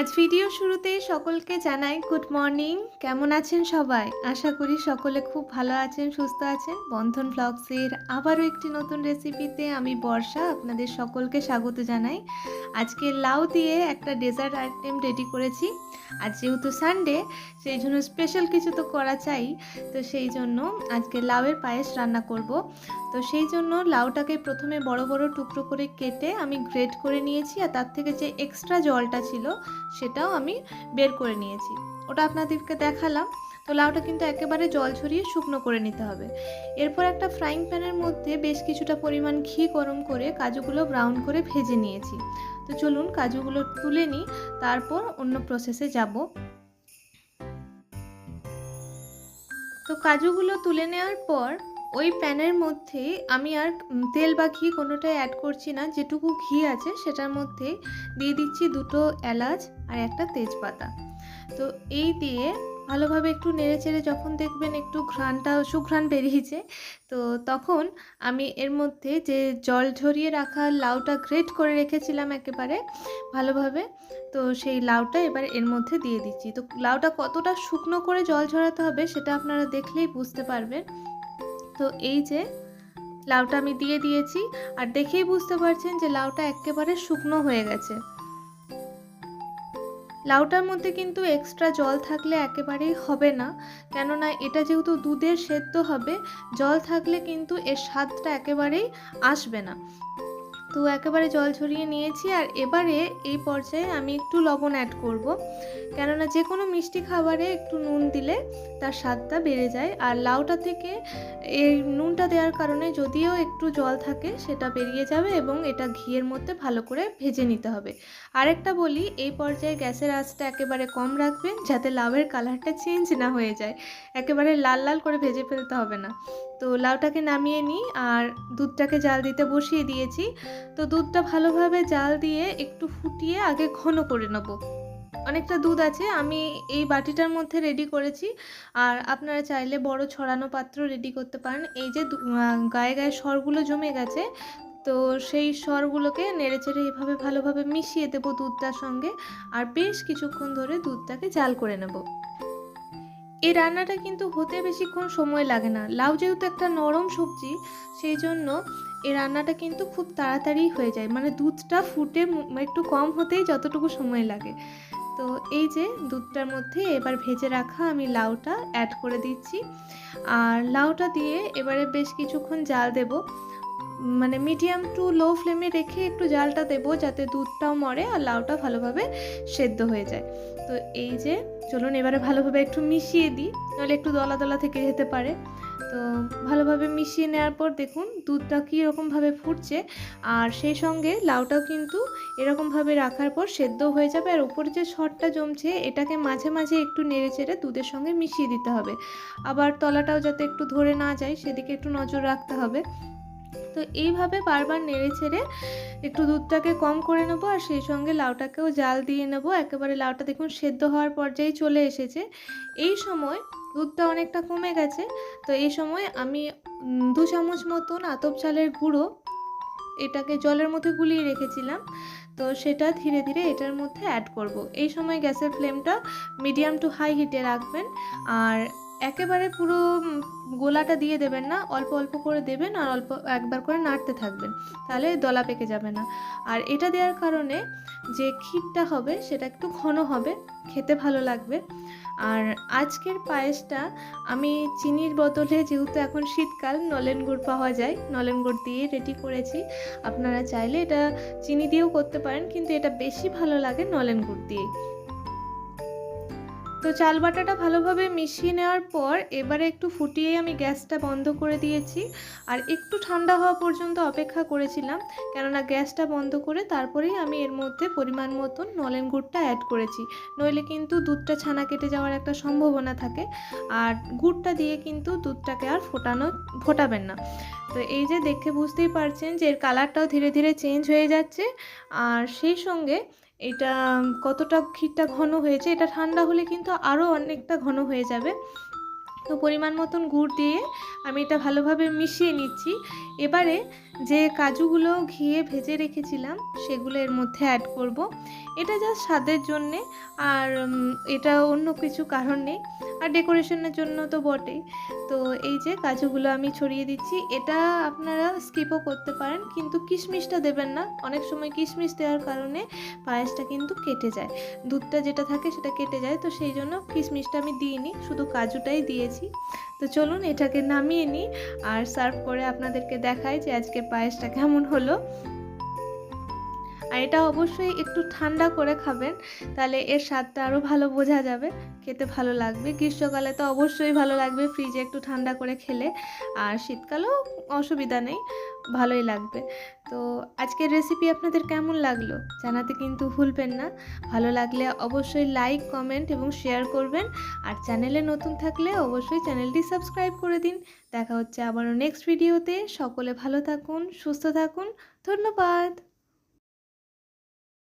আজ ভিডিও শুরুতে সকলকে জানাই গুড মর্নিং কেমন আছেন সবাই? আশা করি সকলে খুব ভালো আছেন, সুস্থ আছেন। বন্ধন ব্লগসের আবারও একটি নতুন রেসিপিতে আমি বর্ষা আপনাদের সকলকে স্বাগত জানাই। আজকে লাউ দিয়ে একটা ডেজার্ট আইটেম রেডি করেছি। আর যেহেতু সানডে সেই জন্য স্পেশাল কিছু তো করা চাই। তো সেই জন্য আজকে লাউয়ের পায়েস রান্না করব। তো সেই জন্য লাউটাকে প্রথমে বড় বড় টুকরো করে কেটে আমি গ্রেট করে নিয়েছি আর তার থেকে যে এক্সট্রা জলটা ছিল সেটাও আমি বের করে নিয়েছি। ওটা আপনাদেরকে দেখালাম। তো লাউটা কিন্তু একেবারে জল ছড়িয়ে শুকনো করে নিতে হবে। এরপর একটা ফ্রাইং প্যানের মধ্যে বেশ কিছুটা পরিমাণ ঘি গরম করে কাজুগুলো ব্রাউন করে ভেজে নিয়েছি। তো চলুন কাজুগুলো তুলে নিই, তারপর অন্য প্রসেসে যাব। তো কাজুগুলো তুলে নেওয়ার পর ওই প্যানের মধ্যে আমি আর তেল বা ঘি কোনোটাই অ্যাড করছি না, যেটুকু ঘি আছে সেটার মধ্যে দিয়ে দিচ্ছি দুটো এলাচ আর একটা তেজপাতা। তো এই দিয়ে ভালোভাবে একটু নেড়ে চেড়ে যখন দেখবেন একটু ঘ্রাণটা, সুঘ্রাণ বেরিয়েছে, তো তখন আমি এর মধ্যে যে জল ঝরিয়ে রাখা লাউটা গ্রেট করে রেখেছিলাম একেবারে ভালোভাবে, তো সেই লাউটা এবার এর মধ্যে দিয়ে দিচ্ছি। তো লাউটা কতটা শুকনো করে জল ঝরাতে হবে সেটা আপনারা দেখলেই বুঝতে পারবেন। তো এই যে লাউটা আমি দিয়ে দিয়েছি, আর দেখেই বুঝতে পারছেন যে লাউটা একেবারে শুকনো হয়ে গেছে। লাউটার মধ্যে কিন্তু এক্সট্রা জল থাকলে একেবারেই হবে না। কেননা এটা যেহেতু দুধের সেদ্ধ হবে, জল থাকলে কিন্তু এর স্বাদটা একেবারেই আসবে না। তো একেবারে জল ছড়িয়ে নিয়েছি আর এবারে এই পর্যায়ে আমি একটু লবণ অ্যাড করব। কেননা যে কোনো মিষ্টি খাবারে একটু নুন দিলে তার স্বাদটা বেড়ে যায়। আর লাউটা থেকে এই নুনটা দেওয়ার কারণে যদিও একটু জল থাকে, সেটা বেরিয়ে যাবে এবং এটা ঘিয়ের মধ্যে ভালো করে ভেজে নিতে হবে। আরেকটা বলি, এই পর্যায়ে গ্যাসের আঁচটা একেবারে কম রাখবেন যাতে লাউয়ের কালারটা চেঞ্জ না হয়ে যায়। একেবারে লাল লাল করে ভেজে ফেলতে হবে না। তো লাউটাকে নামিয়ে নিই আর দুধটাকে জাল দিতে বসিয়ে দিয়েছি। তো দুধটা ভালোভাবে জাল দিয়ে একটু ফুটিয়ে আগে ঘন করে নেব। অনেকটা দুধ আছে, আমি এই বাটিটার মধ্যে রেডি করেছি। আর আপনারা চাইলে বড় ছড়ানো পাত্র রেডি করতে পারেন। এই যে গায়ে গায়ে সরগুলো জমে গেছে, তো সেই সরগুলোকে নেড়ে চেড়ে এভাবে ভালোভাবে মিশিয়ে দেবো দুধটার সঙ্গে। আর বেশ কিছুক্ষণ ধরে দুধটাকে জাল করে নেব। এই রান্নাটা কিন্তু হতে বেশিক্ষণ সময় লাগে না। লাউ যেহেতু একটা নরম সবজি, সেই জন্য এই রান্নাটা কিন্তু খুব তাড়াতাড়ি হয়ে যায়। মানে দুধটা ফুটে মু- একটু কম হতেই যতটুকু সময় লাগে। তো এই যে দুধটার মধ্যে এবার ভেজে রাখা আমি লাউটা অ্যাড করে দিচ্ছি। আর লাউটা দিয়ে এবারে বেশ কিছুক্ষণ জাল দেব। মানে মিডিয়াম টু লো ফ্লেমে রেখে একটু জালটা দেবো যাতে দুধটাও মরে আর লাউটা ভালোভাবে সেদ্ধ হয়ে যায়। তো এই যে চলুন এবারে ভালোভাবে একটু মিশিয়ে দিই। নাহলে একটু দলা দলা থেকে যেতে পারে। তো ভালোভাবে মিশিয়ে নেওয়ার পর দেখুন দুধটা কীরকমভাবে ফুটছে আর সেই সঙ্গে লাউটাও কিন্তু এরকমভাবে রাখার পর সেদ্ধ হয়ে যাবে আর উপরে যে সরটা জমছে এটাকে মাঝে মাঝে একটু নেড়ে চেড়ে দুধের সঙ্গে মিশিয়ে দিতে হবে। আবার তলাটাও যাতে একটু ধরে না যায় সেদিকে একটু নজর রাখতে হবে। তো এইভাবে বারবার নেড়ে ছেড়ে একটু দুধটাকে কম করে নেব আর সেই সঙ্গে লাউটাকেও জাল দিয়ে নেব। একেবারে লাউটা দেখুন সেদ্ধ হওয়ার পর্যায়ে চলে এসেছে। এই সময় দুধটা অনেকটা কমে গেছে। তো এই সময় আমি দু চামচ মতন আতপ চালের গুঁড়ো এটাকে জলের মধ্যে গুলিয়ে রেখেছিলাম। তো সেটা ধীরে ধীরে এটার মধ্যে অ্যাড করব। এই সময় গ্যাসের ফ্লেমটা মিডিয়াম টু হাই হিটে রাখবেন। আর একেবারে পুরো গোলাটা দিয়ে দেবেন না, অল্প অল্প করে দেবেন আর অল্প একবার করে নাড়তে থাকবেন, তাহলে দলা পেকে যাবে না। আর এটা দেওয়ার কারণে যে ক্ষীরটা হবে, সেটা একটু ঘন হবে, খেতে ভালো লাগবে। আর আজকের পায়েসটা আমি চিনির বদলে, যেহেতু এখন শীতকাল, নলেন গুড় পাওয়া যায়, নলেন গুড় দিয়ে রেডি করেছি। আপনারা চাইলে এটা চিনি দিয়েও করতে পারেন, কিন্তু এটা বেশি ভালো লাগে নলেন গুড় দিয়ে। তো চাল বাটাটা ভালোভাবে মিশিয়ে নেওয়ার পর এবারে একটু ফুটিয়ে আমি গ্যাসটা বন্ধ করে দিয়েছি। আর একটু ঠান্ডা হওয়া পর্যন্ত অপেক্ষা করেছিলাম, কেননা গ্যাসটা বন্ধ করে তারপরেই আমি এর মধ্যে পরিমাণ মতন নলেন গুড়টা অ্যাড করেছি। নইলে কিন্তু দুধটা ছানা কেটে যাওয়ার একটা সম্ভাবনা থাকে, আর গুড়টা দিয়ে কিন্তু দুধটাকে আর ফোটানো, ফোটাবেন না। তো এই যে দেখে বুঝতেই পারছেন যে এর কালারটাও ধীরে ধীরে চেঞ্জ হয়ে যাচ্ছে, আর সেই সঙ্গে এটা কতটা ক্ষীরটা ঘন হয়েছে, এটা ঠান্ডা হলে কিন্তু আরও অনেকটা ঘন হয়ে যাবে। তো পরিমাণ মতন গুড় দিয়ে আমি এটা ভালোভাবে মিশিয়ে নিচ্ছি। এবারে যে কাজুগুলো ঘিয়ে ভেজে রেখেছিলাম, সেগুলো এর মধ্যে অ্যাড করব। এটা জাস্ট স্বাদের জন্যে, আর এটা অন্য কিছু কারণ নেই। আর ডেকোরেশনের জন্য তো বটেই। তো এই যে কাজুগুলো আমি ছড়িয়ে দিচ্ছি, এটা আপনারা স্কিপও করতে পারেন, কিন্তু কিশমিশটা দেবেন না। অনেক সময় কিশমিশ দেওয়ার কারণে পায়েসটা কিন্তু কেটে যায়। দুধটা যেটা থাকে সেটা কেটে যায়, তো সেই জন্য কিশমিশটা আমি দিইনি, শুধু কাজুটাই দিয়েছি। তো চলুন এটাকে নামিয়ে নিই, আর সার্ভ করে আপনাদেরকে দেখাই যে আজকে পায়েসটা কেমন হলো? আর এটা অবশ্যই একটু ঠান্ডা করে খাবেন, তাহলে এর স্বাদটা আরও ভালো বোঝা যাবে, খেতে ভালো লাগবে। গ্রীষ্মকালে তো অবশ্যই ভালো লাগবে ফ্রিজে একটু ঠান্ডা করে খেলে, আর শীতকালেও অসুবিধা নেই, ভালোই লাগবে। তো আজকের রেসিপি আপনাদের কেমন লাগল জানাতে কিন্তু ভুলবেন না, ভালো লাগলে অবশ্যই লাইক কমেন্ট এবং শেয়ার করবেন, আর চ্যানেলে নতুন থাকলে অবশ্যই চ্যানেলটি সাবস্ক্রাইব করে দিন। দেখা হচ্ছে আবারও নেক্সট ভিডিওতে সকলে ভালো থাকুন, সুস্থ থাকুন, ধন্যবাদ।